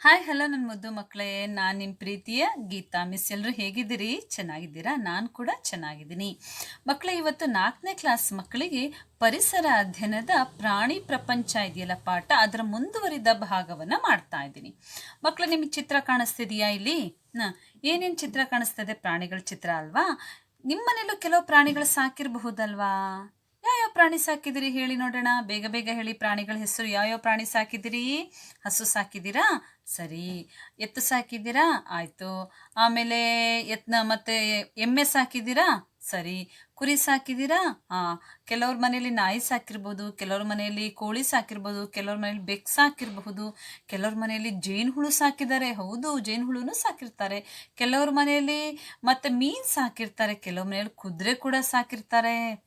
Hi hello ನನ್ನ ಮುದ್ದು ಮಕ್ಕಳೇ. ನಾನು ನಿಮ್ಮ ಪ್ರೀತಿಯ ಗೀತಾ ಮಿಸ್ ಎಲ್ಲರೂ ಹೇಗಿದ್ದೀರಿ? ಚೆನ್ನಾಗಿದ್ದೀರಾ? ನಾನು ಕೂಡ ಚೆನ್ನಾಗಿದ್ದೀನಿ. ಮಕ್ಕಳೇ, ಇವತ್ತು ನಾಲ್ಕನೇ ಕ್ಲಾಸ್ ಮಕ್ಕಳಿಗೆ ಪರಿಸರ ಅಧ್ಯಯನದ ಪ್ರಾಣಿ ಪ್ರಪಂಚ ಇದೆಯಲ್ಲ ಪಾಠ, ಅದರ ಮುಂದುವರಿದ ಭಾಗವನ್ನು ಮಾಡ್ತಾ ಇದ್ದೀನಿ. ಮಕ್ಕಳು, ನಿಮಗೆ ಚಿತ್ರ ಕಾಣಿಸ್ತಿದೆಯಾ ಇಲ್ಲಿ? ಏನೇನು ಚಿತ್ರ ಕಾಣಿಸ್ತದೆ? ಪ್ರಾಣಿಗಳ ಚಿತ್ರ ಅಲ್ವಾ? ನಿಮ್ಮನೇಲೂ ಕೆಲವು ಪ್ರಾಣಿಗಳು ಸಾಕಿರಬಹುದಲ್ವಾ? ಯಾವ್ಯಾವ ಪ್ರಾಣಿ ಸಾಕಿದಿರಿ ಹೇಳಿ ನೋಡೋಣ. ಬೇಗ ಬೇಗ ಹೇಳಿ ಪ್ರಾಣಿಗಳ ಹೆಸರು. ಯಾವ್ಯಾವ ಪ್ರಾಣಿ ಸಾಕಿದಿರಿ ಹಸು ಸಾಕಿದ್ದೀರಾ? ಸರಿ. ಎತ್ತು ಸಾಕಿದ್ದೀರಾ? ಆಯಿತು. ಆಮೇಲೆ ಎತ್ನ ಮತ್ತೆ ಎಮ್ಮೆ ಸಾಕಿದ್ದೀರಾ? ಸರಿ. ಕುರಿ ಸಾಕಿದ್ದೀರಾ? ಹಾಂ ಕೆಲವ್ರ ಮನೆಯಲ್ಲಿ ನಾಯಿ ಸಾಕಿರ್ಬೋದು, ಕೆಲವ್ರ ಮನೆಯಲ್ಲಿ ಕೋಳಿ ಸಾಕಿರ್ಬೋದು, ಕೆಲವ್ರ ಮನೆಯಲ್ಲಿ ಬೆಕ್ಕು ಸಾಕಿರಬಹುದು, ಕೆಲವ್ರ ಮನೆಯಲ್ಲಿ ಜೇನು ಹುಳು ಸಾಕಿದ್ದಾರೆ. ಹೌದು ಜೇನು ಹುಳುನು ಸಾಕಿರ್ತಾರೆ. ಕೆಲವ್ರ ಮನೆಯಲ್ಲಿ ಮತ್ತೆ ಮೀನು ಸಾಕಿರ್ತಾರೆ, ಕೆಲವ್ರ ಮನೆಯಲ್ಲಿ ಕುದುರೆ ಕೂಡ ಸಾಕಿರ್ತಾರೆ.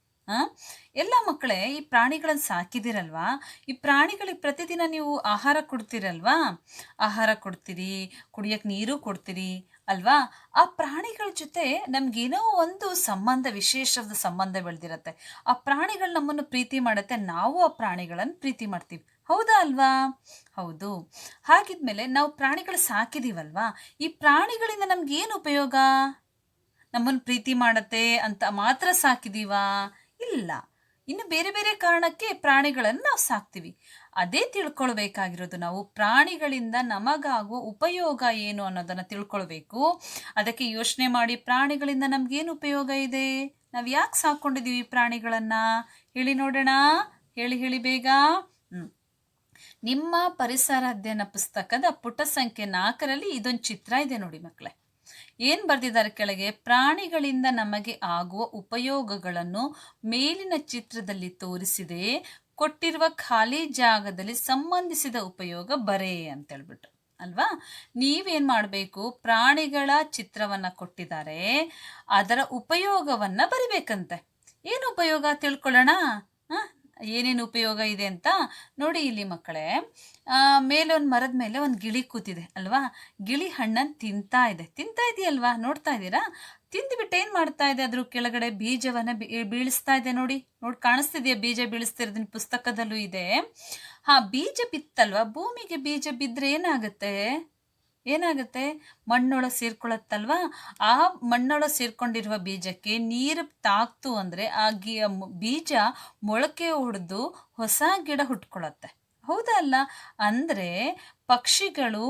ಎಲ್ಲ ಮಕ್ಕಳೇ, ಈ ಪ್ರಾಣಿಗಳನ್ನು ಸಾಕಿದಿರಲ್ವಾ? ಈ ಪ್ರಾಣಿಗಳಿಗೆ ಪ್ರತಿದಿನ ನೀವು ಆಹಾರ ಕೊಡ್ತೀರಲ್ವಾ? ಆಹಾರ ಕೊಡ್ತೀರಿ ಕುಡಿಯೋಕ್ಕೆ ನೀರು ಕೊಡ್ತೀರಿ ಅಲ್ವಾ? ಆ ಪ್ರಾಣಿಗಳ ಜೊತೆ ನಮಗೇನೋ ಒಂದು ಸಂಬಂಧ ವಿಶೇಷವಾದ ಸಂಬಂಧ ಬೆಳೆದಿರತ್ತೆ. ಆ ಪ್ರಾಣಿಗಳು ನಮ್ಮನ್ನು ಪ್ರೀತಿ ಮಾಡುತ್ತೆ, ನಾವು ಆ ಪ್ರಾಣಿಗಳನ್ನು ಪ್ರೀತಿ ಮಾಡ್ತೀವಿ. ಹೌದಾ ಅಲ್ವಾ? ಹೌದು. ಹಾಗಿದ್ಮೇಲೆ ನಾವು ಪ್ರಾಣಿಗಳು ಸಾಕಿದೀವಲ್ವಾ? ಈ ಪ್ರಾಣಿಗಳಿಂದ ನಮ್ಗೇನು ಉಪಯೋಗ? ನಮ್ಮನ್ನು ಪ್ರೀತಿ ಮಾಡತ್ತೆ ಅಂತ ಮಾತ್ರ ಸಾಕಿದೀವಾ? ಇಲ್ಲ. ಇನ್ನು ಬೇರೆ ಬೇರೆ ಕಾರಣಕ್ಕೆ ಪ್ರಾಣಿಗಳನ್ನು ನಾವು ಸಾಕ್ತೀವಿ. ಅದೇ ತಿಳ್ಕೊಳ್ಬೇಕಾಗಿರೋದು. ನಾವು ಪ್ರಾಣಿಗಳಿಂದ ನಮಗಾಗುವ ಉಪಯೋಗ ಏನು ಅನ್ನೋದನ್ನು ತಿಳ್ಕೊಳ್ಬೇಕು. ಅದಕ್ಕೆ ಯೋಚನೆ ಮಾಡಿ ಪ್ರಾಣಿಗಳಿಂದ ನಮಗೇನು ಉಪಯೋಗ ಇದೆ? ನಾವು ಯಾಕೆ ಸಾಕೊಂಡಿದ್ದೀವಿ ಪ್ರಾಣಿಗಳನ್ನು? ಹೇಳಿ ನೋಡೋಣ. ಹೇಳಿ ಹೇಳಿ ಬೇಗ. ನಿಮ್ಮ ಪರಿಸರ ಅಧ್ಯಯನ ಪುಸ್ತಕದ ಪುಟ ಸಂಖ್ಯೆ ನಾಲ್ಕರಲ್ಲಿ ಇದೊಂದು ಚಿತ್ರ ಇದೆ ನೋಡಿ ಮಕ್ಕಳೇ ಏನು ಬರೆದಿದ್ದಾರೆ ಕೆಳಗೆ? ಪ್ರಾಣಿಗಳಿಂದ ನಮಗೆ ಆಗುವ ಉಪಯೋಗಗಳನ್ನು ಮೇಲಿನ ಚಿತ್ರದಲ್ಲಿ ತೋರಿಸಿದೆ. ಕೊಟ್ಟಿರುವ ಖಾಲಿ ಜಾಗದಲ್ಲಿ ಸಂಬಂಧಿಸಿದ ಉಪಯೋಗ ಬರೇ ಅಂತೇಳ್ಬಿಟ್ಟು ಅಲ್ವಾ? ನೀವೇನು ಮಾಡಬೇಕು? ಪ್ರಾಣಿಗಳ ಚಿತ್ರವನ್ನು ಕೊಟ್ಟಿದ್ದಾರೆ. ಅದರ ಉಪಯೋಗವನ್ನು ಬರಿಬೇಕಂತೆ. ಏನು ಉಪಯೋಗ ತಿಳ್ಕೊಳ್ಳೋಣ? ಏನೇನು ಉಪಯೋಗ ಇದೆ ಅಂತ ನೋಡಿ ಇಲ್ಲಿ ಮಕ್ಕಳೇ. ಮೇಲೆ ಒಂದು ಮರದ ಮೇಲೆ ಒಂದು ಗಿಳಿ ಕೂತಿದೆ ಅಲ್ವಾ? ಗಿಳಿ ಹಣ್ಣನ್ನು ತಿಂತಾ ಇದೆ. ತಿಂತಾ ಇದೆಯಲ್ವಾ? ನೋಡ್ತಾ ಇದ್ದೀರಾ? ತಿಂದ್ಬಿಟ್ಟು ಏನು ಮಾಡ್ತಾ ಇದೆ? ಅದ್ರ ಕೆಳಗಡೆ ಬೀಜವನ್ನು ಬೀಳಿಸ್ತಾ ಇದೆ ನೋಡಿ. ನೋಡಿ, ಕಾಣಿಸ್ತಿದೆಯಾ ಬೀಜ ಬೀಳಿಸ್ತಿರೋದನ್ನ ಪುಸ್ತಕದಲ್ಲೂ ಇದೆ. ಹಾ, ಬೀಜ ಬಿತ್ತಲ್ವಾ? ಭೂಮಿಗೆ ಬೀಜ ಬಿದ್ದರೆ ಏನಾಗುತ್ತೆ? ಏನಾಗುತ್ತೆ? ಮಣ್ಣೊಳಗೆ ಸೇರ್ಕೊಳತ್ತಲ್ವಾ? ಆ ಮಣ್ಣೊಳಗೆ ಸೇರ್ಕೊಂಡಿರುವ ಬೀಜಕ್ಕೆ ನೀರು ತಾಕ್ತು ಅಂದರೆ ಆ ಗಿ, ಬೀಜ ಮೊಳಕೆ ಹೊಡೆದು ಹೊಸ ಗಿಡ ಹುಟ್ಕೊಳತ್ತೆ. ಹೌದಾ ಅಲ್ಲ? ಅಂದರೆ ಪಕ್ಷಿಗಳು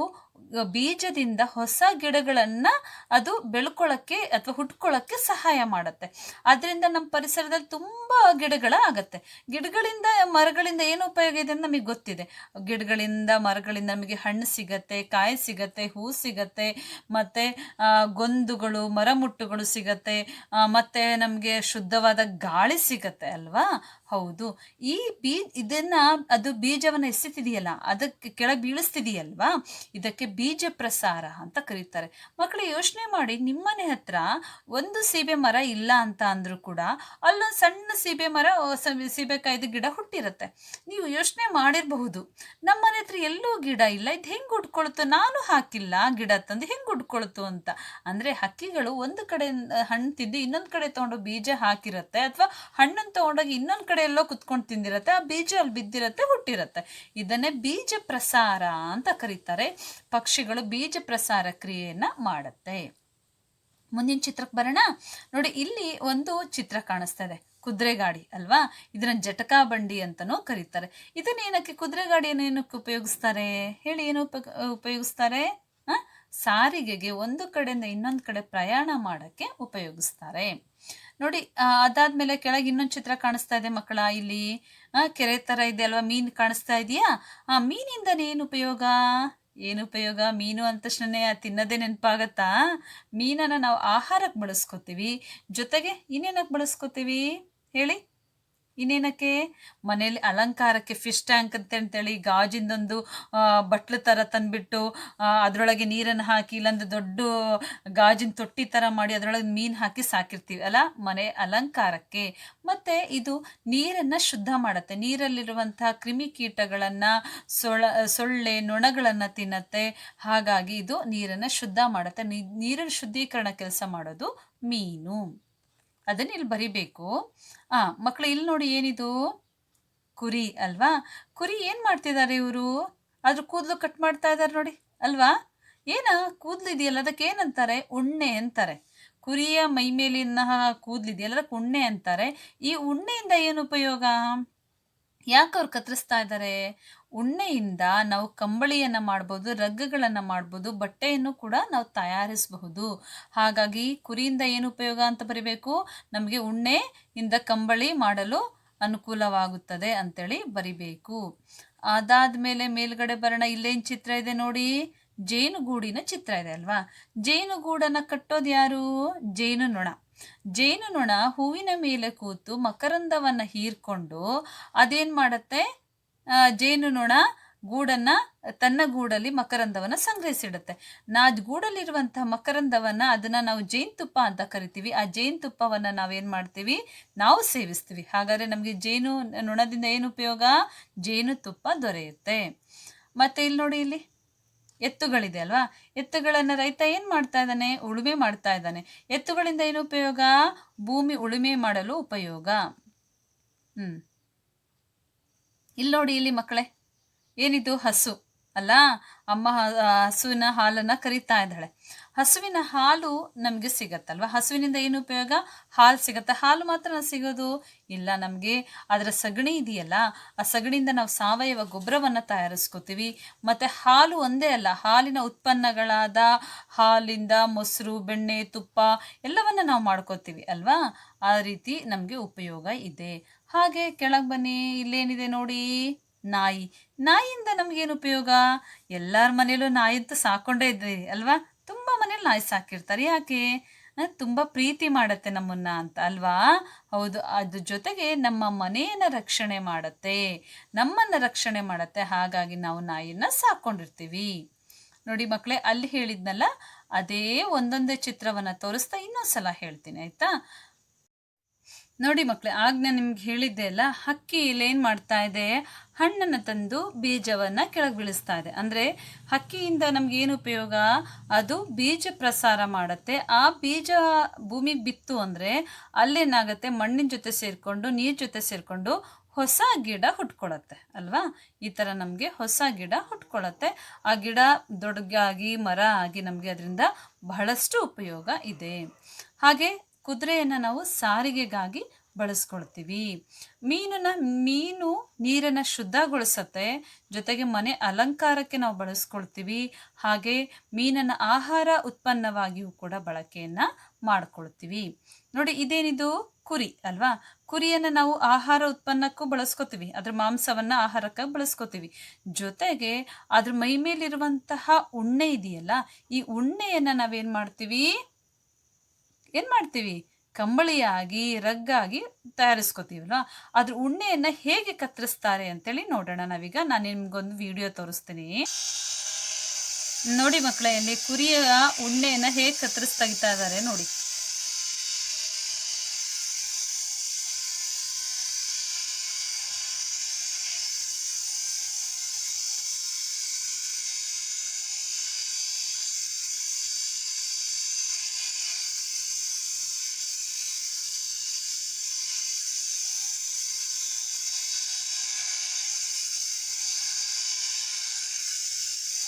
ಬೀಜದಿಂದ ಹೊಸ ಗಿಡಗಳನ್ನು ಅದು ಬೆಳ್ಕೊಳ್ಳೋಕ್ಕೆ ಅಥವಾ ಹುಟ್ಕೊಳ್ಳೋಕ್ಕೆ ಸಹಾಯ ಮಾಡುತ್ತೆ. ಅದರಿಂದ ನಮ್ಮ ಪರಿಸರದಲ್ಲಿ ತುಂಬ ಗಿಡಗಳ ಆಗತ್ತೆ ಗಿಡಗಳಿಂದ ಮರಗಳಿಂದ ಏನು ಉಪಯೋಗ ಇದೆ ಅಂತ ನಮಗೆ ಗೊತ್ತಿದೆ. ಗಿಡಗಳಿಂದ ಮರಗಳಿಂದ ನಮಗೆ ಹಣ್ಣು ಸಿಗತ್ತೆ, ಕಾಯಿ ಸಿಗತ್ತೆ, ಹೂ ಸಿಗತ್ತೆ, ಮತ್ತು ಗೊಂದುಗಳು, ಮರಮುಟ್ಟುಗಳು ಸಿಗತ್ತೆ ಮತ್ತು ನಮಗೆ ಶುದ್ಧವಾದ ಗಾಳಿ ಸಿಗತ್ತೆ ಅಲ್ವಾ? ಹೌದು. ಈ ಬೀ ಇದನ್ನ ಅದು ಬೀಜವನ್ನು ಎಸೆತಿದೆಯಲ್ಲ, ಅದಕ್ಕೆ ಕೆಳಗೆ ಬೀಳಿಸ್ತಿದೆಯಲ್ವಾ ಇದಕ್ಕೆ ಬೀಜ ಪ್ರಸಾರ ಅಂತ ಕರೀತಾರೆ. ಮಕ್ಕಳು ಯೋಚನೆ ಮಾಡಿ, ನಿಮ್ಮನೆ ಹತ್ರ ಒಂದು ಸೀಬೆ ಮರ ಇಲ್ಲ ಅಂತ ಅಂದ್ರೂ ಕೂಡ ಅಲ್ಲೊಂದು ಸಣ್ಣ ಸೀಬೆ ಮರ ಸೀಬೆಕಾಯ್ದು ಗಿಡ ಹುಟ್ಟಿರುತ್ತೆ. ನೀವು ಯೋಚನೆ ಮಾಡಿರಬಹುದು. ನಮ್ಮನೆ ಹತ್ರ ಎಲ್ಲೂ ಗಿಡ ಇಲ್ಲ. ಇದು ಹೆಂಗೆ ಉಟ್ಕೊಳ್ತು ನಾನು ಹಾಕಿಲ್ಲ. ಗಿಡ ತಂದು ಹೆಂಗೆ ಉಟ್ಕೊಳ್ತು ಅಂತ. ಅಂದರೆ ಹಕ್ಕಿಗಳು ಒಂದು ಕಡೆ ಹಣ್ಣು ತಿಂದು ಇನ್ನೊಂದು ಕಡೆ ತೊಗೊಂಡು ಬೀಜ ಹಾಕಿರುತ್ತೆ ಅಥವಾ ಹಣ್ಣನ್ನು ತೊಗೊಂಡೋಗಿ ಇನ್ನೊಂದು ಕಡೆ ಎಲ್ಲೋ ಕುತ್ಕೊಂಡು ತಿಂದಿರುತ್ತೆ, ಆ ಬೀಜ ಅಲ್ಲಿ ಬಿದ್ದಿರುತ್ತೆ, ಹುಟ್ಟಿರುತ್ತೆ. ಇದನ್ನೇ ಬೀಜ ಪ್ರಸಾರ ಅಂತ ಕರೀತಾರೆ. ಪಕ್ಷಿಗಳು ಬೀಜ ಪ್ರಸಾರ ಕ್ರಿಯೆಯನ್ನ ಮಾಡುತ್ತೆ. ಮುಂದಿನ ಚಿತ್ರಕ್ಕೆ ಬರೋಣ. ನೋಡಿ, ಇಲ್ಲಿ ಒಂದು ಚಿತ್ರ ಕಾಣಿಸ್ತಾ ಇದೆ ಕುದುರೆ ಗಾಡಿ ಅಲ್ವಾ? ಇದನ್ನ ಜಟಕಾ ಬಂಡಿ ಅಂತನೂ ಕರೀತಾರೆ. ಇದನ್ನ ಏನಕ್ಕೆ ಕುದುರೆ ಗಾಡಿಯನ್ನು ಏನಕ್ಕೆ ಉಪಯೋಗಿಸ್ತಾರೆ? ಹೇಳಿ, ಏನು ಉಪ, ಉಪಯೋಗಿಸ್ತಾರೆ? ಸಾರಿಗೆಗೆ ಒಂದು ಕಡೆಯಿಂದ ಇನ್ನೊಂದು ಕಡೆ ಪ್ರಯಾಣ ಮಾಡೋಕ್ಕೆ ಉಪಯೋಗಿಸ್ತಾರೆ. ನೋಡಿ ಅದಾದ್ಮೇಲೆ ಕೆಳಗೆ ಇನ್ನೊಂದು ಚಿತ್ರ ಕಾಣಿಸ್ತಾ ಇದೆ ಮಕ್ಕಳ, ಇಲ್ಲಿ. ಕೆರೆ ಥರ ಇದೆ ಅಲ್ವಾ, ಮೀನು ಕಾಣಿಸ್ತಾ ಇದೆಯಾ? ಆ ಮೀನಿಂದ ಏನು ಉಪಯೋಗ? ಏನು ಉಪಯೋಗ? ಮೀನು ಅಂದ ತಕ್ಷಣನೇ ತಿನ್ನೋದೇ ನೆನಪಾಗತ್ತಾ? ಮೀನನ್ನು ನಾವು ಆಹಾರಕ್ಕೆ ಬಳಸ್ಕೊತೀವಿ. ಜೊತೆಗೆ ಇನ್ನೇನಕ್ಕೆ ಬಳಸ್ಕೊತೀವಿ? ಹೇಳಿ. ಇನ್ನೇನಕ್ಕೆ? ಮನೇಲಿ ಅಲಂಕಾರಕ್ಕೆ ಫಿಶ್ ಟ್ಯಾಂಕ್ ಅಂತ ಅಂತೇಳಿ ಗಾಜಿಂದೊಂದು ಬಟ್ಲು ಥರ ತಂದುಬಿಟ್ಟು ಅದರೊಳಗೆ ನೀರನ್ನು ಹಾಕಿ ಇಲ್ಲೊಂದು ದೊಡ್ಡ ಗಾಜಿನ ತೊಟ್ಟಿ ಥರ ಮಾಡಿ ಅದರೊಳಗೆ ಮೀನು ಹಾಕಿ ಸಾಕಿರ್ತೀವಿ. ಅಲ್ಲ, ಮನೆ ಅಲಂಕಾರಕ್ಕೆ. ಮತ್ತು ಇದು ನೀರನ್ನು ಶುದ್ಧ ಮಾಡುತ್ತೆ. ನೀರಲ್ಲಿರುವಂಥ ಕ್ರಿಮಿಕೀಟಗಳನ್ನು ಸೊಳ, ಸೊಳ್ಳೆ, ನೊಣಗಳನ್ನು ತಿನ್ನತ್ತೆ. ಹಾಗಾಗಿ ಇದು ನೀರನ್ನು ಶುದ್ಧ ಮಾಡುತ್ತೆ. ನೀರಿನ ಶುದ್ಧೀಕರಣ ಕೆಲಸ ಮಾಡೋದು ಮೀನು. ಅದನ್ನ ಇಲ್ಲಿ ಬರಿಬೇಕು. ಆ ಮಕ್ಕಳು ಇಲ್ಲಿ ನೋಡಿ ಏನಿದು? ಕುರಿ ಅಲ್ವಾ? ಕುರಿ ಏನು ಮಾಡ್ತಿದ್ದಾರೆ ಇವರು? ಅದ್ರ ಕೂದಲು ಕಟ್ ಮಾಡ್ತಾ ಇದ್ದಾರೆ ನೋಡಿ, ಅಲ್ವಾ? ಏನ, ಕೂದಲು ಇದೆಯಲ್ಲ, ಅದಕ್ಕೆ ಏನಂತಾರೆ? ಉಣ್ಣೆ ಅಂತಾರೆ. ಕುರಿಯ ಮೈ ಮೇಲಿನ ಕೂದಲಿದೆಯಲ್ಲ ಅದಕ್ಕೆ ಉಣ್ಣೆ ಅಂತಾರೆ. ಈ ಉಣ್ಣೆಯಿಂದ ಏನು ಉಪಯೋಗ? ಯಾಕೆ ಅವ್ರು ಕತ್ತರಿಸ್ತಾ ಇದ್ದಾರೆ ಉಣ್ಣೆಯಿಂದ ನಾವು ಕಂಬಳಿಯನ್ನು ಮಾಡ್ಬೋದು, ರಗ್ಗಗಳನ್ನು ಮಾಡ್ಬೋದು, ಬಟ್ಟೆಯನ್ನು ಕೂಡ ನಾವು ತಯಾರಿಸಬಹುದು. ಹಾಗಾಗಿ ಕುರಿಯಿಂದ ಏನು ಉಪಯೋಗ ಅಂತ ಬರಿಬೇಕು? ನಮಗೆ ಉಣ್ಣೆಯಿಂದ ಕಂಬಳಿ ಮಾಡಲು ಅನುಕೂಲವಾಗುತ್ತದೆ ಅಂತೇಳಿ ಬರಿಬೇಕು. ಅದಾದ್ಮೇಲೆ ಮೇಲ್ಗಡೆ ಬರೋಣ, ಇಲ್ಲೇನು ಚಿತ್ರ ಇದೆ ನೋಡಿ. ಜೇನುಗೂಡಿನ ಚಿತ್ರ ಇದೆ ಅಲ್ವಾ? ಜೇನುಗೂಡನ್ನ ಕಟ್ಟೋದು ಯಾರು? ಜೇನು ನೊಣ ಜೇನು ನೊಣ ಹೂವಿನ ಮೇಲೆ ಕೂತು ಮಕರಂದವನ್ನ ಹೀರ್ಕೊಂಡು ಅದೇನ್ ಮಾಡುತ್ತೆ? ಜೇನುನೊಣ ಗೂಡನ್ನು, ತನ್ನ ಗೂಡಲ್ಲಿ ಮಕರಂದವನ್ನ ಸಂಗ್ರಹಿಸಿಡುತ್ತೆ. ನಾ ಗೂಡಲ್ಲಿರುವಂತಹ ಮಕರಂದವನ್ನ ಅದನ್ನ ನಾವು ಜೇನುತುಪ್ಪ ಅಂತ ಕರಿತೀವಿ. ಆ ಜೇನುತುಪ್ಪವನ್ನು ನಾವೇನು ಮಾಡ್ತೀವಿ? ನಾವು ಸೇವಿಸ್ತೀವಿ. ಹಾಗಾದ್ರೆ ನಮಗೆ ಜೇನು ನೊಣದಿಂದ ಏನು ಉಪಯೋಗ? ಜೇನುತುಪ್ಪ ದೊರೆಯುತ್ತೆ. ಮತ್ತೆ ಇಲ್ಲಿ ನೋಡಿ ಇಲ್ಲಿ? ಎತ್ತುಗಳಿದೆ ಅಲ್ವಾ? ಎತ್ತುಗಳನ್ನು ರೈತ ಏನು ಮಾಡ್ತಾ ಇದ್ದಾನೆ? ಉಳುಮೆ ಮಾಡ್ತಾ ಇದ್ದಾನೆ. ಎತ್ತುಗಳಿಂದ ಏನು ಉಪಯೋಗ? ಭೂಮಿ ಉಳುಮೆ ಮಾಡಲು ಉಪಯೋಗ. ಹ್ಮ್. ಇಲ್ಲಿ ನೋಡಿ ಇಲ್ಲಿ ಮಕ್ಕಳೇ, ಏನಿದು ಹಸು ಅಲ್ಲ? ಅಮ್ಮ ಹಸುವಿನ ಹಾಲನ್ನ ಕರಿತಾ ಇದ್ದಾಳೆ. ಹಸುವಿನ ಹಾಲು ನಮಗೆ ಸಿಗತ್ತಲ್ವ? ಹಸುವಿನಿಂದ ಏನು ಉಪಯೋಗ? ಹಾಲು ಸಿಗತ್ತೆ? ಹಾಲು ಮಾತ್ರ ಸಿಗೋದು? ಇಲ್ಲ ನಮಗೆ. ಅದರ ಸಗಣಿ ಇದೆಯಲ್ಲ, ಆ ಸಗಣಿಯಿಂದ ನಾವು ಸಾವಯವ ಗೊಬ್ಬರವನ್ನು ತಯಾರಿಸ್ಕೋತೀವಿ. ಮತ್ತು ಹಾಲು ಒಂದೇ ಅಲ್ಲ, ಹಾಲಿನ ಉತ್ಪನ್ನಗಳಾದ ಹಾಲಿಂದ ಮೊಸರು, ಬೆಣ್ಣೆ, ತುಪ್ಪ ಎಲ್ಲವನ್ನ ನಾವು ಮಾಡ್ಕೋತೀವಿ ಅಲ್ವಾ? ಆ ರೀತಿ ನಮಗೆ ಉಪಯೋಗ ಇದೆ. ಹಾಗೆ ಕೆಳಗೆ ಬನ್ನಿ, ಇಲ್ಲೇನಿದೆ ನೋಡಿ, ನಾಯಿ. ನಾಯಿಯಿಂದ ನಮಗೇನು ಉಪಯೋಗ? ಎಲ್ಲರ ಮನೆಯಲ್ಲೂ ನಾಯಿ ಅಂತೂ ಸಾಕೊಂಡೇ ಇದ್ರಿ ಅಲ್ವಾ? ತುಂಬ ಮನೇಲಿ ನಾಯಿ ಸಾಕಿರ್ತಾರೆ ಯಾಕೆ? ತುಂಬ ಪ್ರೀತಿ ಮಾಡುತ್ತೆ ನಮ್ಮನ್ನ ಅಂತ, ಅಲ್ವಾ? ಹೌದು, ಅದ್ರ ಜೊತೆಗೆ ನಮ್ಮ ಮನೆಯನ್ನ ರಕ್ಷಣೆ ಮಾಡತ್ತೆ. ನಮ್ಮನ್ನ ರಕ್ಷಣೆ ಮಾಡತ್ತೆ. ಹಾಗಾಗಿ ನಾವು ನಾಯಿಯನ್ನು ಸಾಕೊಂಡಿರ್ತೀವಿ. ನೋಡಿ ಮಕ್ಕಳೇ ಅಲ್ಲಿ ಹೇಳಿದ್ನಲ್ಲ, ಅದೇ ಒಂದೊಂದೇ ಚಿತ್ರವನ್ನ ತೋರಿಸ್ತಾ ಇನ್ನೊಂದ್ಸಲ ಹೇಳ್ತೀನಿ, ಆಯ್ತಾ? ನೋಡಿ ಮಕ್ಕಳೇ ಆಗ ನಾನು ನಿಮ್ಗೆ ಹೇಳಿದ್ದೆ ಅಲ್ಲ, ಹಕ್ಕಿ ಇಲ್ಲೇನು ಮಾಡ್ತಾ ಇದೆ? ಹಣ್ಣನ್ನು ತಂದು ಬೀಜವನ್ನು ಕೆಳಗೆ ಬೀಳಿಸ್ತಾ ಇದೆ. ಅಂದರೆ ಹಕ್ಕಿಯಿಂದ ಏನು ಉಪಯೋಗ? ಅದು ಬೀಜ ಪ್ರಸಾರ ಮಾಡುತ್ತೆ. ಆ ಬೀಜ ಭೂಮಿಗೆ ಬಿತ್ತು ಅಂದರೆ ಅಲ್ಲೇನಾಗುತ್ತೆ ಮಣ್ಣಿನ ಜೊತೆ ಸೇರಿಕೊಂಡು, ನೀರ್ ಜೊತೆ ಸೇರಿಕೊಂಡು ಹೊಸ ಗಿಡ ಹುಟ್ಕೊಳತ್ತೆ, ಅಲ್ವಾ? ಈ ಥರ ನಮಗೆ ಹೊಸ ಗಿಡ ಹುಟ್ಕೊಳತ್ತೆ. ಆ ಗಿಡ ದೊಡ್ಡಗಾಗಿ ಮರ ಆಗಿ ನಮಗೆ ಅದರಿಂದ ಬಹಳಷ್ಟು ಉಪಯೋಗ ಇದೆ. ಹಾಗೆ ಕುದುರೆಯನ್ನು ನಾವು ಸಾರಿಗೆಗಾಗಿ ಬಳಸ್ಕೊಳ್ತೀವಿ. ಮೀನನ್ನ, ಮೀನು ನೀರನ್ನು ಶುದ್ಧಗೊಳಿಸತ್ತೆ. ಜೊತೆಗೆ ಮನೆ ಅಲಂಕಾರಕ್ಕೆ ನಾವು ಬಳಸ್ಕೊಳ್ತೀವಿ. ಹಾಗೆ ಮೀನನ್ನು ಆಹಾರ ಉತ್ಪನ್ನವಾಗಿಯೂ ಕೂಡ ಬಳಕೆಯನ್ನು ಮಾಡ್ಕೊಳ್ತೀವಿ. ನೋಡಿ, ಇದೇನಿದು? ಕುರಿ ಅಲ್ವಾ? ಕುರಿಯನ್ನು ನಾವು ಆಹಾರ ಉತ್ಪನ್ನಕ್ಕೂ ಬಳಸ್ಕೊತೀವಿ. ಅದ್ರ ಮಾಂಸವನ್ನು ಆಹಾರಕ್ಕಾಗಿ ಬಳಸ್ಕೊತೀವಿ. ಜೊತೆಗೆ ಅದ್ರ ಮೈ ಮೇಲಿರುವಂತಹ ಉಣ್ಣೆ ಇದೆಯಲ್ಲ, ಈ ಉಣ್ಣೆಯನ್ನು ನಾವೇನು ಮಾಡ್ತೀವಿ? ಏನು ಮಾಡ್ತೀವಿ? ಕಂಬಳಿಯಾಗಿ, ರಗ್ಗಾಗಿ ತಯಾರಿಸ್ಕೋತೀವಲ್ಲ ಅದ್ರ ಉಣ್ಣೆಯನ್ನು ಹೇಗೆ ಕತ್ತರಿಸ್ತಾರೆ ಅಂತೇಳಿ ನೋಡೋಣ. ನಾವೀಗ ನಾನು ನಿಮ್ಗೊಂದು ವಿಡಿಯೋ ತೋರಿಸ್ತೀನಿ. ನೋಡಿ ಮಕ್ಕಳೇ, ಇಲ್ಲಿ ಕುರಿಯ ಉಣ್ಣೆಯನ್ನು ಹೇಗೆ ಕತ್ತರಿಸ್ ತೆಗಿತಾ ಇದ್ದಾರೆ ನೋಡಿ.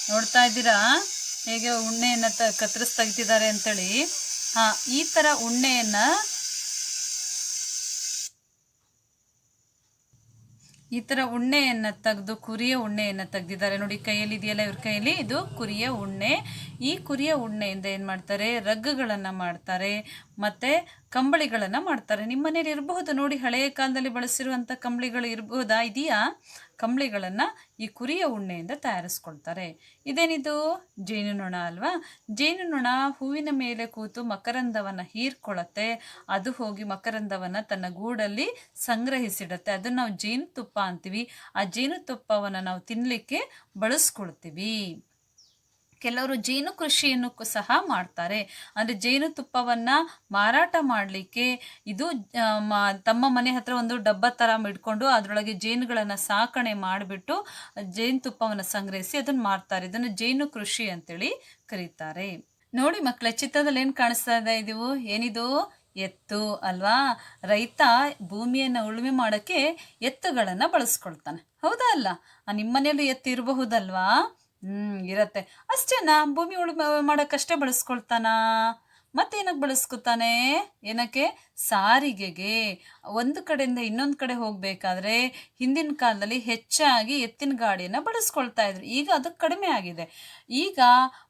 ನೋಡ್ತಾ ಇದ್ದೀರಾ? ಹೇಗೆ ಉಣ್ಣೆಯನ್ನು ತ ಕತ್ತರಿಸ್ ತೆಗಿತಿದ್ದಾರೆ ಅಂತೇಳಿ. ಹಾ, ಈ ಥರ ಉಣ್ಣೆಯನ್ನು ಈ ಥರ ಉಣ್ಣೆಯನ್ನು ತೆಗೆದು ಕುರಿಯ ಉಣ್ಣೆಯನ್ನು ತೆಗ್ದಿದ್ದಾರೆ. ನೋಡಿ, ಕೈಯಲ್ಲಿ ಇದೆಯಲ್ಲ ಇವ್ರ ಕೈಯಲ್ಲಿ? ಇದು ಕುರಿಯ ಉಣ್ಣೆ. ಈ ಕುರಿಯ ಉಣ್ಣೆಯಿಂದ ಏನು ಮಾಡ್ತಾರೆ? ರಗ್ಗಗಳನ್ನು ಮಾಡ್ತಾರೆ. ಮತ್ತು ಕಂಬಳಿಗಳನ್ನು ಮಾಡ್ತಾರೆ. ನಿಮ್ಮ ಮನೇಲಿ ಇರಬಹುದು. ನೋಡಿ ಹಳೆಯ ಕಾಲದಲ್ಲಿ ಬಳಸಿರುವಂಥ ಕಂಬಳಿಗಳು ಇರಬಹುದಾ ಇದೆಯಾ? ಕಂಬಳಿಗಳನ್ನು ಈ ಕುರಿಯ ಉಣ್ಣೆಯಿಂದ ತಯಾರಿಸ್ಕೊಳ್ತಾರೆ. ಇದೇನಿದು? ಜೇನುನೊಣ ಅಲ್ವಾ? ಜೇನುನೊಣ ಹೂವಿನ ಮೇಲೆ ಕೂತು ಮಕರಂದವನ್ನು ಹೀರ್ಕೊಳ್ಳುತ್ತೆ. ಅದು ಹೋಗಿ ಮಕರಂದವನ್ನು ತನ್ನ ಗೂಡಲ್ಲಿ ಸಂಗ್ರಹಿಸಿಡುತ್ತೆ. ಅದನ್ನು ನಾವು ಜೇನುತುಪ್ಪ ಅಂತೀವಿ. ಆ ಜೇನುತುಪ್ಪವನ್ನು ನಾವು ತಿನ್ನಲಿಕ್ಕೆ ಬಳಸ್ಕೊಳ್ತೀವಿ. ಕೆಲವರು ಜೇನು ಕೃಷಿಯನ್ನು ಸಹ ಮಾಡ್ತಾರೆ. ಅಂದರೆ ಜೇನುತುಪ್ಪವನ್ನು ಮಾರಾಟ ಮಾಡಲಿಕ್ಕೆ ಇದು ತಮ್ಮ ಮನೆ ಹತ್ರ ಒಂದು ಡಬ್ಬ ಥರ ಇಟ್ಕೊಂಡು ಅದರೊಳಗೆ ಜೇನುಗಳನ್ನು ಸಾಕಣೆ ಮಾಡಿಬಿಟ್ಟು ಜೇನುತುಪ್ಪವನ್ನು ಸಂಗ್ರಹಿಸಿ ಅದನ್ನು ಮಾರ್ತಾರೆ. ಇದನ್ನು ಜೇನು ಕೃಷಿ ಅಂತೇಳಿ ಕರೀತಾರೆ. ನೋಡಿ ಮಕ್ಕಳ ಚಿತ್ರದಲ್ಲಿ ಏನು ಕಾಣಿಸ್ತಾ ಇದೆ ಇದು? ಏನಿದು? ಎತ್ತು ಅಲ್ವಾ? ರೈತ ಭೂಮಿಯನ್ನು ಉಳುಮೆ ಮಾಡೋಕ್ಕೆ ಎತ್ತುಗಳನ್ನು ಬಳಸ್ಕೊಳ್ತಾನೆ. ಹೌದಾ ಅಲ್ಲ? ಆ, ನಿಮ್ಮ ಮನೇಲೂ ಎತ್ತು ಇರಬಹುದಲ್ವಾ? ಹ್ಮ್ ಇರತ್ತೆ. ಅಷ್ಟೇನಾ ಭೂಮಿ ಉಳುಮೆ ಮಾಡೋಕ್ಕಷ್ಟೇ ಬಳಸ್ಕೊಳ್ತಾನಾ? ಮತ್ತೇನಕ್ಕೆ ಬಳಸ್ಕೊತಾನೆ? ಏನಕ್ಕೆ? ಸಾರಿಗೆಗೆ ಒಂದು ಕಡೆಯಿಂದ ಇನ್ನೊಂದು ಕಡೆ ಹೋಗಬೇಕಾದ್ರೆ ಹಿಂದಿನ ಕಾಲದಲ್ಲಿ ಹೆಚ್ಚಾಗಿ ಎತ್ತಿನ ಗಾಡಿಯನ್ನು ಬಳಸ್ಕೊಳ್ತಾ ಇದ್ರು. ಈಗ ಅದು ಕಡಿಮೆ ಆಗಿದೆ. ಈಗ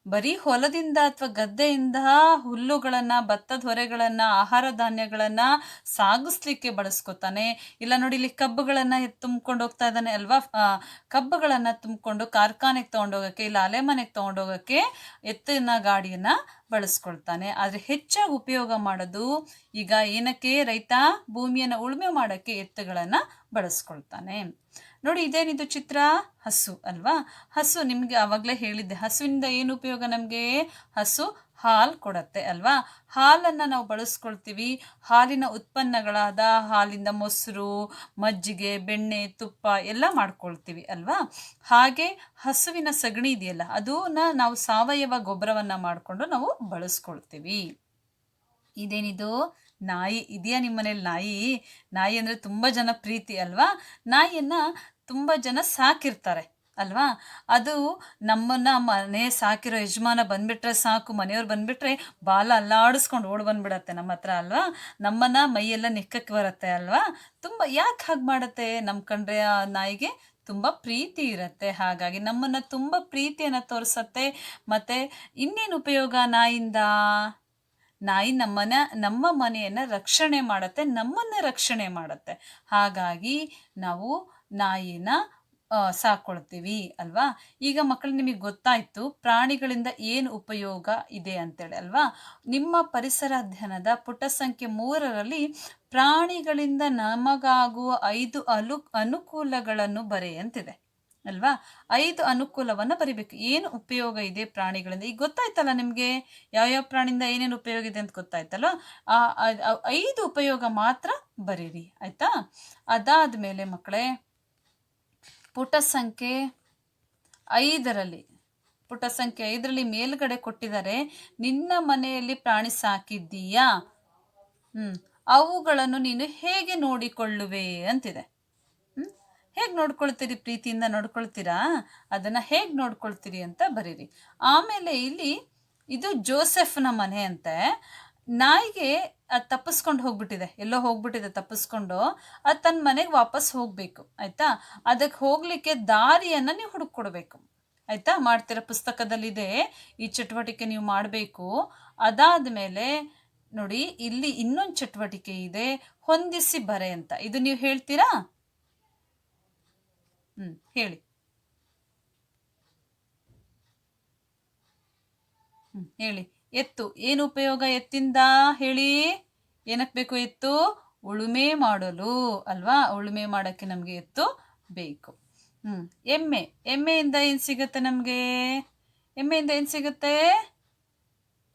ಬರೀ ಹೊಲದಿಂದ ಅಥವಾ ಗದ್ದೆಯಿಂದ ಹುಲ್ಲುಗಳನ್ನು, ಭತ್ತದ ಹೊರೆಗಳನ್ನು, ಆಹಾರ ಧಾನ್ಯಗಳನ್ನು ಸಾಗಿಸ್ಲಿಕ್ಕೆ ಬಳಸ್ಕೊತಾನೆ. ಇಲ್ಲ ನೋಡಿ, ಇಲ್ಲಿ ಕಬ್ಬುಗಳನ್ನು ತುಂಬಿಕೊಂಡು ಹೋಗ್ತಾ ಇದ್ದಾನೆ ಅಲ್ವಾ? ಕಬ್ಬುಗಳನ್ನು ತುಂಬಿಕೊಂಡು ಕಾರ್ಖಾನೆಗೆ ತೊಗೊಂಡೋಗೋಕ್ಕೆ ಇಲ್ಲ ಅಲೆಮನೆಗೆ ತೊಗೊಂಡೋಗೋಕ್ಕೆ ಎತ್ತಿನ ಗಾಡಿಯನ್ನು ಬಳಸ್ಕೊಳ್ತಾನೆ. ಆದರೆ ಹೆಚ್ಚಾಗಿ ಉಪಯೋಗ ಮಾಡೋದು ಈಗ ಏನಕ್ಕೆ ರೈತ ಭೂಮಿಯನ್ನು ಉಳುಮೆ ಮಾಡೋಕ್ಕೆ ಎತ್ತುಗಳನ್ನು ಬಳಸ್ಕೊಳ್ತಾನೆ. ನೋಡಿ ಇದೇನಿದು ಚಿತ್ರ? ಹಸು ಅಲ್ವಾ? ಹಸು ನಿಮಗೆ ಆವಾಗಲೇ ಹೇಳಿದ್ದೆ. ಹಸುವಿನಿಂದ ಏನು ಉಪಯೋಗ ನಮಗೆ? ಹಸು ಹಾಲು ಕೊಡತ್ತೆ ಅಲ್ವಾ? ಹಾಲನ್ನು ನಾವು ಬಳಸ್ಕೊಳ್ತೀವಿ. ಹಾಲಿನ ಉತ್ಪನ್ನಗಳಾದ ಹಾಲಿಂದ ಮೊಸರು, ಮಜ್ಜಿಗೆ, ಬೆಣ್ಣೆ, ತುಪ್ಪ ಎಲ್ಲ ಮಾಡ್ಕೊಳ್ತೀವಿ ಅಲ್ವಾ? ಹಾಗೆ ಹಸುವಿನ ಸಗಣಿ ಇದೆಯಲ್ಲ, ಅದನ್ನ ನಾವು ಸಾವಯವ ಗೊಬ್ಬರವನ್ನು ಮಾಡಿಕೊಂಡು ನಾವು ಬಳಸ್ಕೊಳ್ತೀವಿ. ಇದೇನಿದು? ನಾಯಿ ಇದೆಯಾ ನಿಮ್ಮ ಮನೇಲಿ? ನಾಯಿ? ನಾಯಿ ಅಂದರೆ ತುಂಬ ಜನ ಪ್ರೀತಿ ಅಲ್ವಾ? ನಾಯಿಯನ್ನು ತುಂಬ ಜನ ಸಾಕಿರ್ತಾರೆ ಅಲ್ವಾ? ಅದು ನಮ್ಮನ್ನ ಮನೆ ಸಾಕಿರೋ ಯಜಮಾನ ಬಂದುಬಿಟ್ರೆ ಸಾಕು, ಮನೆಯವ್ರು ಬಂದುಬಿಟ್ರೆ ಬಾಲ ಅಲ್ಲಾಡಿಸ್ಕೊಂಡು ಓಡ್ ಬಂದ್ಬಿಡತ್ತೆ ನಮ್ಮ ಹತ್ರ ಅಲ್ವಾ? ನಮ್ಮನ್ನ ಮೈಯೆಲ್ಲ ನೆಕ್ಕಕ್ಕೆ ಬರುತ್ತೆ ಅಲ್ವಾ? ತುಂಬ ಯಾಕೆ ಹಾಗೆ ಮಾಡುತ್ತೆ ನಮ್ಮ ಕಂಡ್ರೆ ಆ ನಾಯಿಗೆ? ತುಂಬ ಪ್ರೀತಿ ಇರುತ್ತೆ. ಹಾಗಾಗಿ ನಮ್ಮನ್ನ ತುಂಬ ಪ್ರೀತಿಯನ್ನು ತೋರಿಸತ್ತೆ. ಮತ್ತು ಇನ್ನೇನು ಉಪಯೋಗ ನಾಯಿಂದ? ನಾಯಿ ನಮ್ಮನ, ನಮ್ಮ ಮನೆಯನ್ನು ರಕ್ಷಣೆ ಮಾಡುತ್ತೆ, ನಮ್ಮನ್ನು ರಕ್ಷಣೆ ಮಾಡುತ್ತೆ. ಹಾಗಾಗಿ ನಾವು ನಾಯಿನ ಸಾಕೊಳ್ತೀವಿ ಅಲ್ವಾ? ಈಗ ಮಕ್ಕಳು ನಿಮಗೆ ಗೊತ್ತಾಯ್ತು ಪ್ರಾಣಿಗಳಿಂದ ಏನು ಉಪಯೋಗ ಇದೆ ಅಂತೇಳಿ ಅಲ್ವಾ? ನಿಮ್ಮ ಪರಿಸರ ಅಧ್ಯಯನದ ಪುಟ ಸಂಖ್ಯೆ ಮೂರರಲ್ಲಿ ಪ್ರಾಣಿಗಳಿಂದ ನಮಗಾಗುವ ಐದು ಅಲು, ಅನುಕೂಲಗಳನ್ನು ಬರೆ ಅಂತಿದೆ. ಅಲ್ವಾ? ಐದು ಅನುಕೂಲವನ್ನು ಬರಿಬೇಕು. ಏನು ಉಪಯೋಗ ಇದೆ ಪ್ರಾಣಿಗಳಿಂದ? ಈಗ ಗೊತ್ತಾಯ್ತಲ್ಲ ನಿಮಗೆ ಯಾವ್ಯಾವ ಪ್ರಾಣಿಯಿಂದ ಏನೇನು ಉಪಯೋಗ ಇದೆ ಅಂತ ಗೊತ್ತಾಯ್ತಲ್ಲ? ಆ ಐದು ಉಪಯೋಗ ಮಾತ್ರ ಬರೀರಿ. ಆಯ್ತಾ? ಅದಾದ ಮೇಲೆ ಮಕ್ಕಳೇ, ಪುಟ ಸಂಖ್ಯೆ ಐದರಲ್ಲಿ, ಪುಟ ಸಂಖ್ಯೆ ಐದರಲ್ಲಿ ಮೇಲ್ಗಡೆ ಕೊಟ್ಟಿದ್ದಾರೆ, ನಿನ್ನ ಮನೆಯಲ್ಲಿ ಪ್ರಾಣಿ ಸಾಕಿದ್ದೀಯಾ? ಹ್ಮ್. ಅವುಗಳನ್ನು ನೀನು ಹೇಗೆ ನೋಡಿಕೊಳ್ಳುವೆ? ಅಂತಿದೆ. ಹೇಗೆ ನೋಡ್ಕೊಳ್ತೀರಿ ಪ್ರೀತಿಯಿಂದ ನೋಡ್ಕೊಳ್ತೀರಾ? ಅದನ್ನು ಹೇಗೆ ನೋಡ್ಕೊಳ್ತೀರಿ ಅಂತ ಬರೀರಿ. ಆಮೇಲೆ ಇಲ್ಲಿ ಇದು ಜೋಸೆಫ್ನ ಮನೆ ಅಂತೆ. ನಾಯಿಗೆ ಅದು ತಪ್ಪಿಸ್ಕೊಂಡು ಹೋಗ್ಬಿಟ್ಟಿದೆ. ಎಲ್ಲೋ ಹೋಗ್ಬಿಟ್ಟಿದೆ ತಪ್ಪಿಸ್ಕೊಂಡು. ಅದು ತನ್ನ ಮನೆಗೆ ವಾಪಸ್ ಹೋಗಬೇಕು, ಆಯಿತಾ? ಅದಕ್ಕೆ ಹೋಗಲಿಕ್ಕೆ ದಾರಿಯನ್ನು ನೀವು ಹುಡುಕೊಡ್ಬೇಕು ಆಯಿತಾ? ಮಾಡ್ತಿರೋ ಪುಸ್ತಕದಲ್ಲಿದೆ. ಈ ಚಟುವಟಿಕೆ ನೀವು ಮಾಡಬೇಕು. ಅದಾದ ಮೇಲೆ ನೋಡಿ, ಇಲ್ಲಿ ಇನ್ನೊಂದು ಚಟುವಟಿಕೆ ಇದೆ. ಹೊಂದಿಸಿ ಬರೆ ಅಂತ. ಇದು ನೀವು ಹೇಳ್ತೀರಾ? ಹೇಳಿ. ಹೇಳಿ. ಎತ್ತು, ಏನು ಉಪಯೋಗ ಎತ್ತಿಂದ? ಹೇಳಿ. ಏನಕ್ಕೆ ಬೇಕು ಎತ್ತು? ಉಳುಮೆ ಮಾಡಲು, ಅಲ್ವಾ? ಉಳುಮೆ ಮಾಡೋಕ್ಕೆ ನಮಗೆ ಎತ್ತು ಬೇಕು. ಹ್ಞೂ ಎಮ್ಮೆ. ಎಮ್ಮೆಯಿಂದ ಏನು ಸಿಗುತ್ತೆ ನಮಗೆ? ಎಮ್ಮೆಯಿಂದ ಏನು ಸಿಗುತ್ತೆ?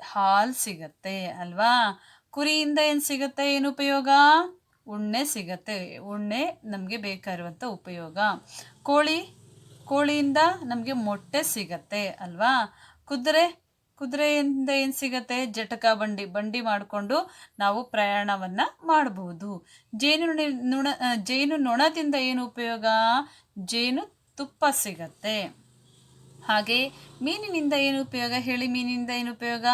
ಹಾಲು ಸಿಗತ್ತೆ, ಅಲ್ವಾ? ಕುರಿಯಿಂದ ಏನು ಸಿಗುತ್ತೆ? ಏನು ಉಪಯೋಗ? ಉಣ್ಣೆ ಸಿಗತ್ತೆ. ಉಣ್ಣೆ ನಮಗೆ ಬೇಕಾಗಿರುವಂಥ ಉಪಯೋಗ. ಕೋಳಿ, ಕೋಳಿಯಿಂದ ನಮಗೆ ಮೊಟ್ಟೆ ಸಿಗತ್ತೆ ಅಲ್ವಾ? ಕುದುರೆ, ಕುದುರೆಯಿಂದ ಏನು ಸಿಗತ್ತೆ? ಜಟಕ ಬಂಡಿ ಬಂಡಿ ಮಾಡಿಕೊಂಡು ನಾವು ಪ್ರಯಾಣವನ್ನು ಮಾಡಬಹುದು ಜೇನು ನುಣ ಜೇನು ನೊಣದಿಂದ ಏನು ಉಪಯೋಗ? ಜೇನು ತುಪ್ಪ ಸಿಗತ್ತೆ. ಹಾಗೆ ಮೀನಿನಿಂದ ಏನು ಉಪಯೋಗ? ಹೇಳಿ, ಮೀನಿನಿಂದ ಏನು ಉಪಯೋಗ?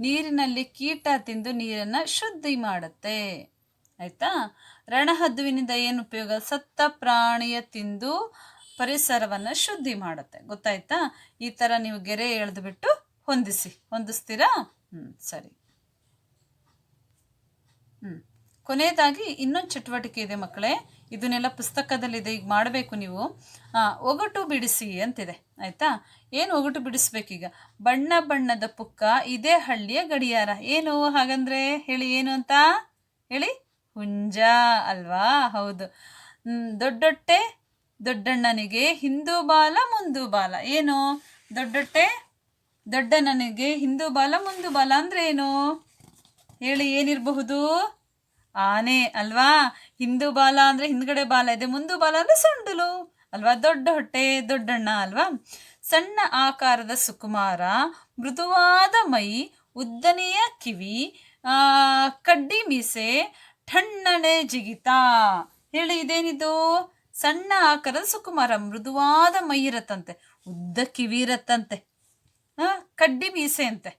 ನೀರಿನಲ್ಲಿ ಕೀಟ ತಿಂದು ನೀರನ್ನು ಶುದ್ಧಿ ಮಾಡುತ್ತೆ. ಆಯ್ತಾ? ರಣಹದ್ದುವಿನಿಂದ ಏನು ಉಪಯೋಗ? ಸತ್ತ ಪ್ರಾಣಿಯ ತಿಂದು ಪರಿಸರವನ್ನು ಶುದ್ಧಿ ಮಾಡುತ್ತೆ. ಗೊತ್ತಾಯ್ತಾ? ಈ ಥರ ನೀವು ಗೆರೆ ಎಳೆದುಬಿಟ್ಟು ಹೊಂದಿಸಿ. ಹೊಂದಿಸ್ತೀರಾ? ಹ್ಞೂ ಸರಿ. ಹ್ಞೂ ಕೊನೆಯದಾಗಿ ಇನ್ನೊಂದು ಚಟುವಟಿಕೆ ಇದೆ ಮಕ್ಕಳೇ. ಇದನ್ನೆಲ್ಲ ಪುಸ್ತಕದಲ್ಲಿದೆ. ಈಗ ಮಾಡಬೇಕು ನೀವು. ಒಗಟು ಬಿಡಿಸಿ ಅಂತಿದೆ. ಆಯ್ತಾ? ಏನು ಒಗಟು ಬಿಡಿಸ್ಬೇಕೀಗ? ಬಣ್ಣ ಬಣ್ಣದ ಪುಕ್ಕ ಇದೇ ಹಳ್ಳಿಯ ಗಡಿಯಾರ. ಏನು ಹಾಗಂದ್ರೆ? ಹೇಳಿ, ಏನು ಅಂತ? ಹೇಳಿ? ಹುಂಜ ಅಲ್ವಾ? ಹೌದು. ದೊಡ್ಡೊಟ್ಟೆ ದೊಡ್ಡಣ್ಣನಿಗೆ ಹಿಂದೂ ಬಾಲ ಮುಂದು ಬಾಲ. ಏನು? ದೊಡ್ಡೊಟ್ಟೆ ದೊಡ್ಡಣ್ಣನಿಗೆ ಹಿಂದೂ ಬಾಲ ಮುಂದು ಬಾಲ ಅಂದ್ರೆ ಏನು? ಹೇಳಿ, ಏನಿರಬಹುದು? ಆನೆ ಅಲ್ವಾ? ಹಿಂದೂ ಬಾಲ ಅಂದ್ರೆ ಹಿಂದ್ಗಡೆ ಬಾಲ, ಇದೆ ಮುಂದು ಬಾಲ ಅಂದ್ರೆ ಸೊಂಡಲು ಅಲ್ವಾ? ದೊಡ್ಡ ಹೊಟ್ಟೆ, ದೊಡ್ಡಣ್ಣ ಅಲ್ವಾ? ಸಣ್ಣ ಆಕಾರದ ಸುಕುಮಾರ, ಮೃದುವಾದ ಮೈ, ಉದ್ದನೆಯ ಕಿವಿ ಕಡ್ಡಿ ಮೀಸೆ ಠಣ್ಣನೆ ಜಿಗಿತ. ಹೇಳಿ, ಇದೇನಿದು? ಸಣ್ಣ ಆಕಾರದ ಸುಕುಮಾರ, ಮೃದುವಾದ ಮೈ ಇರತ್ತಂತೆ ಉದ್ದ ಕಿವಿ ಇರತ್ತಂತೆ ಕಡ್ಡಿ ಮೀಸೆ ಅಂತೆ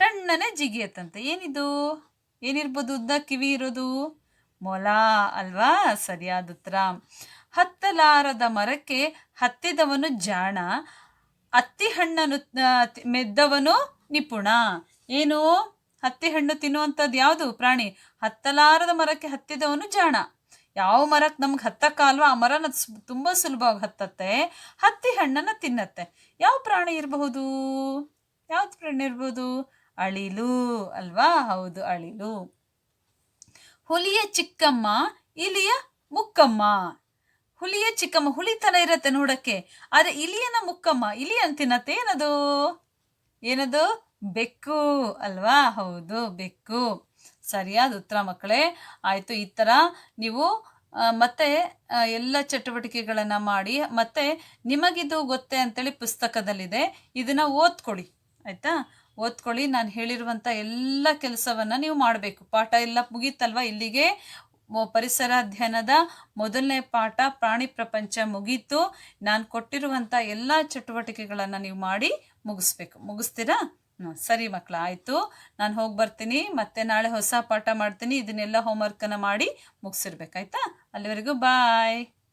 ಟಣ್ಣನೆ ಜಿಗಿಯತ್ತಂತೆ. ಏನಿದು? ಏನಿರ್ಬೋದು ಉದ್ದ ಕಿವಿ ಇರೋದು? ಮೊಲ, ಅಲ್ವಾ? ಸರಿಯಾದ ಉತ್ತರ. ಹತ್ತಲಾರದ ಮರಕ್ಕೆ ಹತ್ತಿದವನು ಜಾಣ, ಅತ್ತಿ ಹಣ್ಣನ್ನು ಮೆದ್ದವನು ನಿಪುಣ. ಏನು? ಹತ್ತಿ ಹಣ್ಣು ತಿನ್ನುವಂಥದ್ದು ಯಾವುದು? ಪ್ರಾಣಿ. ಹತ್ತಲಾರದ ಮರಕ್ಕೆ ಹತ್ತಿದವನು ಜಾಣ. ಯಾವ ಮರಕ್ಕೆ ನಮ್ಗೆ ಹತ್ತಕ್ಕಲ್ವ? ಆ ಮರನ ತುಂಬ ಸುಲಭವಾಗಿ ಹತ್ತತ್ತೆ. ಹತ್ತಿ ಹಣ್ಣನ್ನು ತಿನ್ನತ್ತೆ. ಯಾವ ಪ್ರಾಣಿ ಇರಬಹುದು? ಯಾವ್ದು ಪ್ರಾಣಿ ಇರ್ಬೋದು? ಅಳಿಲು. ಅಲ್ವಾ? ಹೌದು, ಅಳಿಲು. ಹುಲಿಯ ಚಿಕ್ಕಮ್ಮ, ಇಲಿಯ ಮುಕ್ಕಮ್ಮ. ಹುಲಿಯ ಚಿಕ್ಕಮ್ಮ, ಹುಲಿ ತರ ಇರತ್ತೆ ನೋಡಕ್ಕೆ. ಆದರೆ ಇಲಿಯನ ಮುಕ್ಕಮ್ಮ ಇಲಿ ತಿನ್ನತ್ತೆ. ಏನದು? ಏನದು? ಬೆಕ್ಕು ಅಲ್ವಾ? ಹೌದು, ಬೆಕ್ಕು. ಸರಿಯಾದ ಉತ್ತರ ಮಕ್ಕಳೇ. ಆಯಿತು, ಈ ಥರ ನೀವು ಮತ್ತೆ ಎಲ್ಲ ಚಟುವಟಿಕೆಗಳನ್ನು ಮಾಡಿ, ಮತ್ತೆ ನಿಮಗಿದು ಗೊತ್ತೇ ಅಂತೇಳಿ ಪುಸ್ತಕದಲ್ಲಿದೆ. ಇದನ್ನ ಓದ್ಕೊಳ್ಳಿ. ಆಯ್ತಾ? ಓದ್ಕೊಳ್ಳಿ. ನಾನು ಹೇಳಿರುವಂಥ ಎಲ್ಲ ಕೆಲಸವನ್ನ ನೀವು ಮಾಡಬೇಕು. ಪಾಠ ಎಲ್ಲ ಮುಗೀತಲ್ವಾ ಇಲ್ಲಿಗೆ? ಪರಿಸರ ಅಧ್ಯಯನದ ಮೊದಲನೇ ಪಾಠ ಪ್ರಾಣಿ ಪ್ರಪಂಚ ಮುಗೀತು. ನಾನು ಕೊಟ್ಟಿರುವಂಥ ಎಲ್ಲ ಚಟುವಟಿಕೆಗಳನ್ನು ನೀವು ಮಾಡಿ ಮುಗಿಸ್ಬೇಕು. ಮುಗಿಸ್ತೀರಾ? ಹ್ಮ್, ಸರಿ ಮಕ್ಕಳ ಆಯಿತು. ನಾನು ಹೋಗಿ ಬರ್ತೀನಿ ಮತ್ತೆ ನಾಳೆ ಹೊಸ ಪಾಠ ಮಾಡ್ತೀನಿ ಇದನ್ನೆಲ್ಲ ಹೋಮ್ವರ್ಕನ್ನು ಮಾಡಿ ಮುಗಿಸಿರ್ಬೇಕಾಯ್ತಾ ಅಲ್ಲಿವರೆಗೂ ಬಾಯ್